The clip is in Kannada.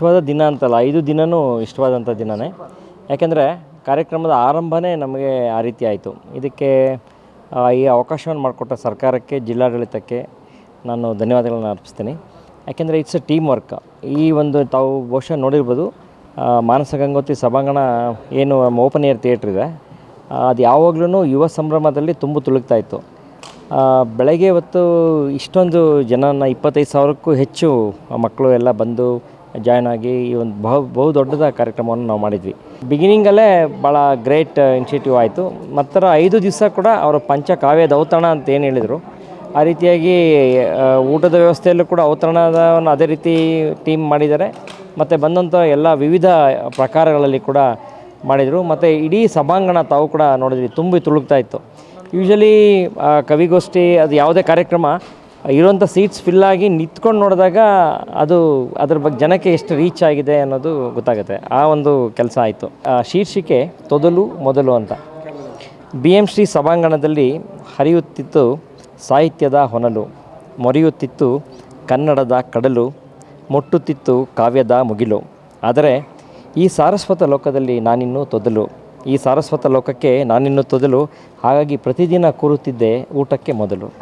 ಇಷ್ಟವಾದ ದಿನ ಅಂತಲ್ಲ, ಐದು ದಿನವೂ ಇಷ್ಟವಾದಂಥ ದಿನವೇ ಯಾಕೆಂದರೆ ಕಾರ್ಯಕ್ರಮದ ಆರಂಭನೇ ನಮಗೆ ಆ ರೀತಿ ಆಯಿತು. ಇದಕ್ಕೆ ಈ ಅವಕಾಶವನ್ನು ಮಾಡಿಕೊಟ್ಟ ಸರ್ಕಾರಕ್ಕೆ, ಜಿಲ್ಲಾಡಳಿತಕ್ಕೆ ನಾನು ಧನ್ಯವಾದಗಳನ್ನು ಅರ್ಪಿಸ್ತೀನಿ. ಯಾಕೆಂದರೆ ಇಟ್ಸ್ ಅ ಟೀಮ್ ವರ್ಕ್. ಈ ಒಂದು ತಾವು ಬಹುಶಃ ನೋಡಿರ್ಬೋದು ಮಾನಸ ಗಂಗೋತ್ರಿ ಸಭಾಂಗಣ ಏನು ಓಪನ್ ಏರ್ ಥಿಯೇಟ್ರ್ ಇದೆ. ಅದು ಯಾವಾಗಲೂ ಯುವ ಸಂಭ್ರಮದಲ್ಲಿ ತುಂಬು ತುಳುಕ್ತಾ ಇತ್ತು. ಬೆಳಗ್ಗೆ ಹೊತ್ತು ಇಷ್ಟೊಂದು ಜನನ, ಇಪ್ಪತ್ತೈದು ಸಾವಿರಕ್ಕೂ ಹೆಚ್ಚು ಮಕ್ಕಳು ಎಲ್ಲ ಬಂದು ಜಾಯ್ನ್ ಆಗಿ ಈ ಒಂದು ಬಹು ಬಹು ದೊಡ್ಡದ ಕಾರ್ಯಕ್ರಮವನ್ನು ನಾವು ಮಾಡಿದ್ವಿ. ಬಿಗಿನಿಂಗಲ್ಲೇ ಭಾಳ ಗ್ರೇಟ್ ಇನಿಷಿಯೇಟಿವ್ ಆಯಿತು. ಮತ್ತರ ಐದು ದಿವಸ ಕೂಡ ಅವರು ಪಂಚಕಾವ್ಯ ಔತಣ ಅಂತ ಏನು ಹೇಳಿದರು. ಆ ರೀತಿಯಾಗಿ ಊಟದ ವ್ಯವಸ್ಥೆಯಲ್ಲೂ ಕೂಡ ಔತಣವನ್ನು ಅದೇ ರೀತಿ ಟೀಮ್ ಮಾಡಿದ್ದಾರೆ. ಮತ್ತು ಬಂದಂಥ ಎಲ್ಲ ವಿವಿಧ ಪ್ರಕಾರಗಳಲ್ಲಿ ಕೂಡ ಮಾಡಿದರು. ಮತ್ತು ಇಡೀ ಸಭಾಂಗಣ ತಾವು ಕೂಡ ನೋಡಿದ್ವಿ. ತುಂಬಿ ತುಳುಕ್ತಾ ಇತ್ತು. ಯೂಶಲಿ ಕವಿಗೋಷ್ಠಿ ಅದು ಯಾವುದೇ ಕಾರ್ಯಕ್ರಮ ಇರುವಂಥ ಸೀಟ್ಸ್ ಫಿಲ್ ಆಗಿ ನಿಂತ್ಕೊಂಡು ನೋಡಿದಾಗ ಅದು ಅದ್ರ ಬಗ್ಗೆ ಜನಕ್ಕೆ ಎಷ್ಟು ರೀಚ್ ಆಗಿದೆ ಅನ್ನೋದು ಗೊತ್ತಾಗುತ್ತೆ. ಆ ಒಂದು ಕೆಲಸ ಆಯಿತು. ಶೀರ್ಷಿಕೆ ತೊದಲು ಮೊದಲು ಅಂತ. ಬಿ ಎಂ ಶ್ರೀ ಸಭಾಂಗಣದಲ್ಲಿ ಹರಿಯುತ್ತಿತ್ತು ಸಾಹಿತ್ಯದ ಹೊನಲು, ಮೊರೆಯುತ್ತಿತ್ತು ಕನ್ನಡದ ಕಡಲು, ಮುಟ್ಟುತ್ತಿತ್ತು ಕಾವ್ಯದ ಮುಗಿಲು. ಆದರೆ ಈ ಸಾರಸ್ವತ ಲೋಕದಲ್ಲಿ ನಾನಿನ್ನೂ ತೊದಲು. ಈ ಸಾರಸ್ವತ ಲೋಕಕ್ಕೆ ನಾನಿನ್ನೂ ತೊದಲು. ಹಾಗಾಗಿ ಪ್ರತಿದಿನ ಕೂರುತ್ತಿದ್ದೆ ಊಟಕ್ಕೆ ಮೊದಲು.